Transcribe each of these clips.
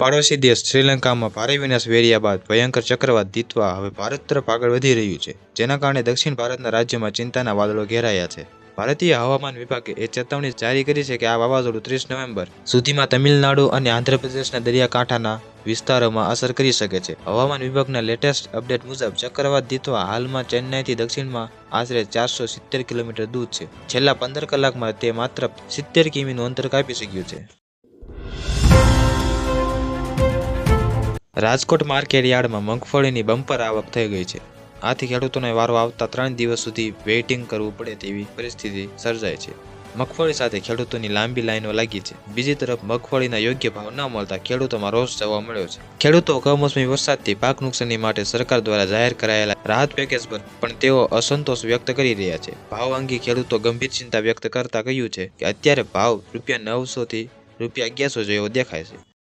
પાડોશી દેશ શ્રીલંકામાં ભારે વિનાશ વેર્યા બાદ ભયંકર ચક્રવાત દીતવા હવે ભારત તરફ આગળ વધી રહ્યું છે, જેના કારણે દક્ષિણ ભારતના રાજ્યમાં ચિંતાના વાદળો ઘેરાયા છે. ભારતીય હવામાન વિભાગે એ ચેતવણી જારી કરી છે કે આ વાવાઝોડું ત્રીસ નવેમ્બર સુધીમાં તમિલનાડુ અને આંધ્રપ્રદેશના દરિયાકાંઠાના વિસ્તારોમાં અસર કરી શકે છે. હવામાન વિભાગના લેટેસ્ટ અપડેટ મુજબ, ચક્રવાત દીતવા હાલમાં ચેન્નાઈથી દક્ષિણમાં આશરે ચારસો સિત્તેર કિલોમીટર દૂર છે. છેલ્લા પંદર કલાકમાં તે માત્ર સિત્તેર કિમીનું અંતર કાપી શક્યું છે. રાજકોટ માર્કેટ યાર્ડમાં મગફળીની બમ્પર આવક થઈ ગઈ છે. આથી ખેડૂતોને વારો આવતા ત્રણ દિવસ સુધી વેઇટિંગ કરવું પડે તેવી પરિસ્થિતિ સર્જાય છે. મગફળી સાથે ખેડૂતોની લાંબી લાઈનો લાગી છે. બીજી તરફ મગફળીના યોગ્ય ભાવ ન મળતા ખેડૂતોમાં રોષ જોવા મળ્યો છે. ખેડૂતો કમોસમી વરસાદથી પાક નુકસાની માટે સરકાર દ્વારા જાહેર કરાયેલા રાહત પેકેજ પર પણ તેઓ અસંતોષ વ્યક્ત કરી રહ્યા છે. ભાવ અંગે ખેડૂતો ગંભીર ચિંતા વ્યક્ત કરતા કહ્યું છે કે અત્યારે ભાવ રૂપિયા નવસો થી રૂપિયા અગિયારસો જેવો દેખાય છે.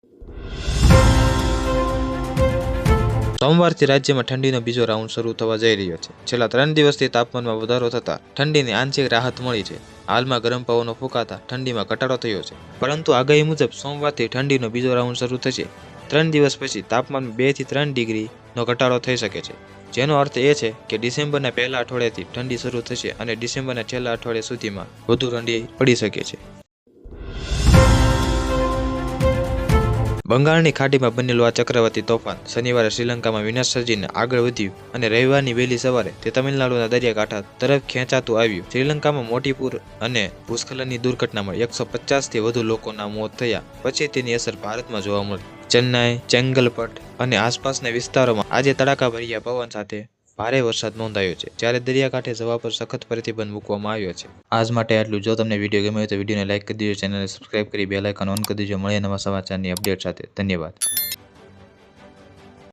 સોમવારથી રાજ્યમાં ઠંડીનો બીજો રાઉન્ડ શરૂ થવા જઈ રહ્યો છે. છેલ્લા ત્રણ દિવસથી તાપમાનમાં વધારો થતા ઠંડીની આંશિક રાહત મળી છે. હાલમાં ગરમ પવનો ફૂંકાતા ઠંડીમાં ઘટાડો થયો છે. પરંતુ આગાહી મુજબ સોમવારથી ઠંડીનો બીજો રાઉન્ડ શરૂ થશે. ત્રણ દિવસ પછી તાપમાનમાં બેથી ત્રણ ડિગ્રીનો ઘટાડો થઈ શકે છે. જેનો અર્થ એ છે કે ડિસેમ્બરના પહેલા અઠવાડિયાથી ઠંડી શરૂ થશે અને ડિસેમ્બરના છેલ્લા અઠવાડિયા સુધીમાં વધુ ઠંડી પડી શકે છે. બંગાળની ખાડીમાં બનેલું આ ચક્રવાતી તોફાન શનિવારે શ્રીલંકામાં વિનાશ સર્જીને આગળ વધ્યું અને રવિવારની વહેલી સવારે તે તમિલનાડુના દરિયાકાંઠા તરફ ખેંચાતું આવ્યું. શ્રીલંકામાં મોટી પૂર અને ભૂસ્ખલનની દુર્ઘટનામાં એકસો પચાસથી વધુ લોકોના મોત થયા. પછી તેની અસર ભારતમાં જોવા મળી. ચેન્નાઈ, ચેંગલપટ અને આસપાસના વિસ્તારોમાં આજે તડાકાભર્યા પવન સાથે ભારે વરસાદ નોંધાયો છે. જ્યારે દરિયાકાંઠે જવા પર સખત પ્રતિબંધ મૂકવામાં આવ્યો છે. આજ માટે આટલું. જો તમને વીડિયો ગમ્યો તો વિડીયોને લાઇક કરી દેજો. ચેનલને સબસ્ક્રાઇબ કરી બે લાઇકન ઓન કરી દેજો. મળીએ નવા સમાચારની અપડેટ સાથે. ધન્યવાદ.